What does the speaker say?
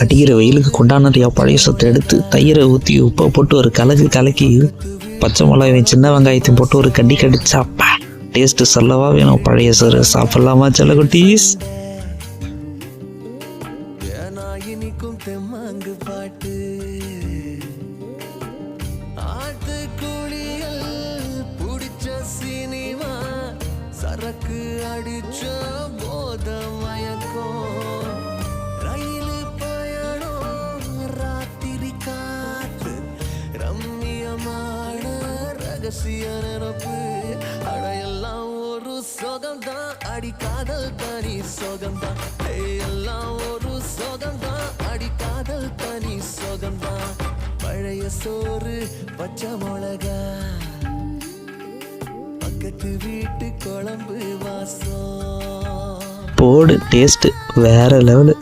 அடிக்கிற வெயிலுக்கு கொண்டாடியா பழைய சொத்தை எடுத்து தயிரை ஊற்றி உப்பை போட்டு ஒரு கலக்கு கலக்கி பச்சை மிளகாய் சின்ன வெங்காயத்தையும் போட்டு ஒரு கடி கடிச்சாப்பா டேஸ்ட்டு சொல்லவா வேணும் பழைய சோறு? சாப்பிட்லாமா செல்லக்குட்டீஸ் இனிக்கும் தெம்மாங்கு பாட்டு ஆட்டு குளியல் சினிமா சரக்கு அடிச்ச ரகசிய நினப்பு அடையெல்லாம் ஒரு சொகம்தான். அடி காதல் தனி சொகம்தான். எல்லாம் ஒரு சொகம்தான். அடி காதல் தனி சொகம்தான். பழைய சோறு பச்சை மிளகா. பக்கத்து வீட்டு குழம்பு வாசம். போடு டேஸ்ட்டு வேற லெவலு